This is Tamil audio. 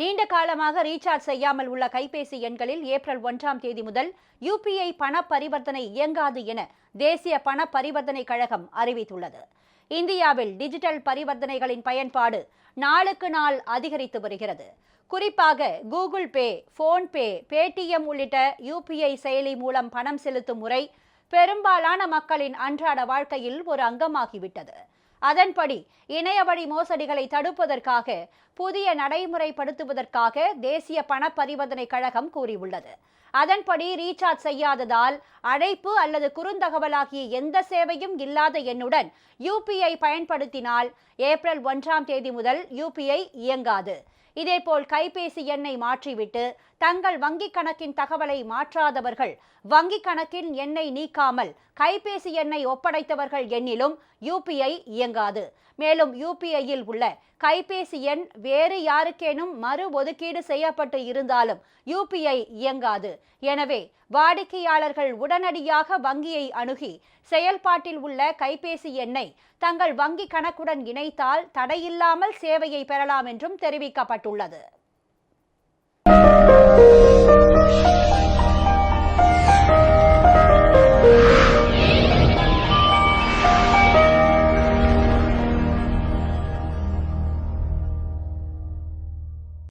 நீண்ட காலமாக ரீசார்ஜ் செய்யாமல் உள்ள கைபேசி எண்களில் ஏப்ரல் ஒன்றாம் தேதி முதல் யுபிஐ பண பரிவர்த்தனை இயங்காது என தேசிய பண பரிவர்த்தனை கழகம் அறிவித்துள்ளது. இந்தியாவில் டிஜிட்டல் பரிவர்த்தனைகளின் பயன்பாடு நாளுக்கு நாள் அதிகரித்து வருகிறது. குறிப்பாக கூகுள் பே போன்பே பேடிஎம் உள்ளிட்ட யுபிஐ செயலி மூலம் பணம் செலுத்தும் முறை பெரும்பாலான மக்களின் அன்றாட வாழ்க்கையில் ஒரு அங்கமாகிவிட்டது. அதன்படி இணையவழி மோசடிகளை தடுப்பதற்காக புதிய நடைமுறைப்படுத்துவதற்காக தேசிய பண பரிவர்த்தனை கழகம் கூறியுள்ளது. அதன்படி ரீசார்ஜ் செய்யாததால் அழைப்பு அல்லது குறுந்தகவலாகிய எந்த சேவையும் இல்லாத எண்ணுடன் யுபிஐ பயன்படுத்தினால் ஏப்ரல் ஒன்றாம் தேதி முதல் யூபிஐ இயங்காது. இதேபோல் கைபேசி எண்ணை மாற்றிவிட்டு தங்கள் வங்கிக் கணக்கின் தகவலை மாற்றாதவர்கள் வங்கிக் கணக்கின் எண்ணை நீக்காமல் கைபேசி எண்ணை ஒப்படைத்தவர்கள் எண்ணிலும் யுபிஐ இயங்காது. மேலும் யுபிஐயில் உள்ள கைபேசி எண் வேறு யாருக்கேனும் மறு ஒதுக்கீடு செய்யப்பட்டு இருந்தாலும் யுபிஐ இயங்காது. எனவே வாடிக்கையாளர்கள் உடனடியாக வங்கியை அணுகி செயல்பாட்டில் உள்ள கைபேசி எண்ணை தங்கள் வங்கி கணக்குடன் இணைத்தால் தடையில்லாமல் சேவையை பெறலாம் என்றும் தெரிவிக்கப்பட்டுள்ளது.